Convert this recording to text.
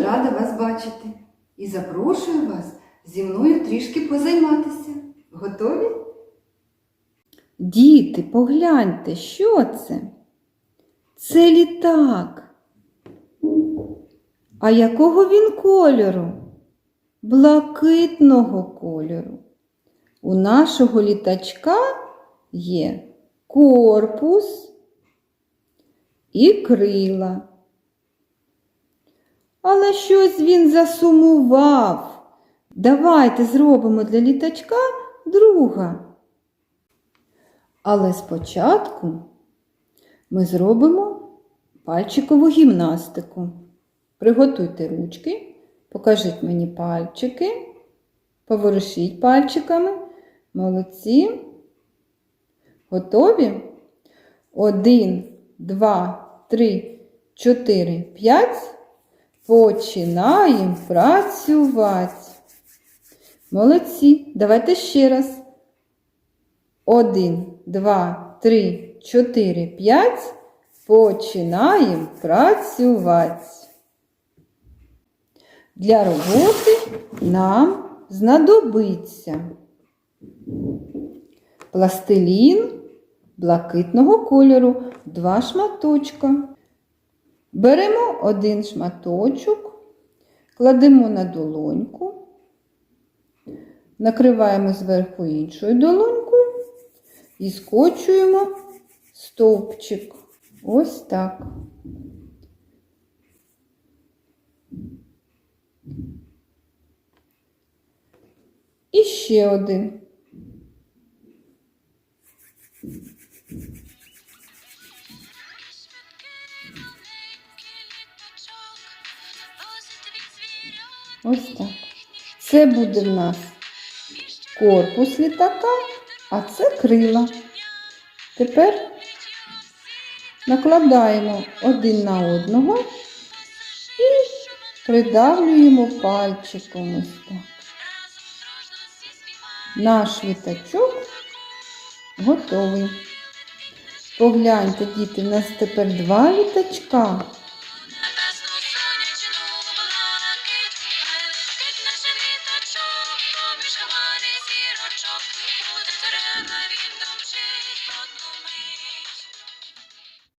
рада вас бачити і запрошую вас зі мною трішки позайматися. Готові? Діти, погляньте, що це? Це літак. А якого він кольору? Блакитного кольору. У нашого літачка є корпус і крила. Але щось він засумував. Давайте зробимо для літачка друга. Але спочатку ми зробимо пальчикову гімнастику. Приготуйте ручки, покажіть мені пальчики, поворушіть пальчиками. Молодці. Готові? Один, два, три, чотири, п'ять. Починаємо працювати. Молодці. Давайте ще раз. Один, два, три, чотири, п'ять. Починаємо працювати. Для роботи нам знадобиться пластилін блакитного кольору, два шматочка. Беремо один шматочок, кладемо на долоньку, накриваємо зверху іншою долонькою і скочуємо стовпчик. Ось так. І ще один. Ось так. Це буде в нас корпус літака, а це крила. Тепер накладаємо один на одного і придавлюємо пальчиком ось так. Наш літачок готовий. Погляньте, діти, в нас тепер два літачка. ほっとしてる!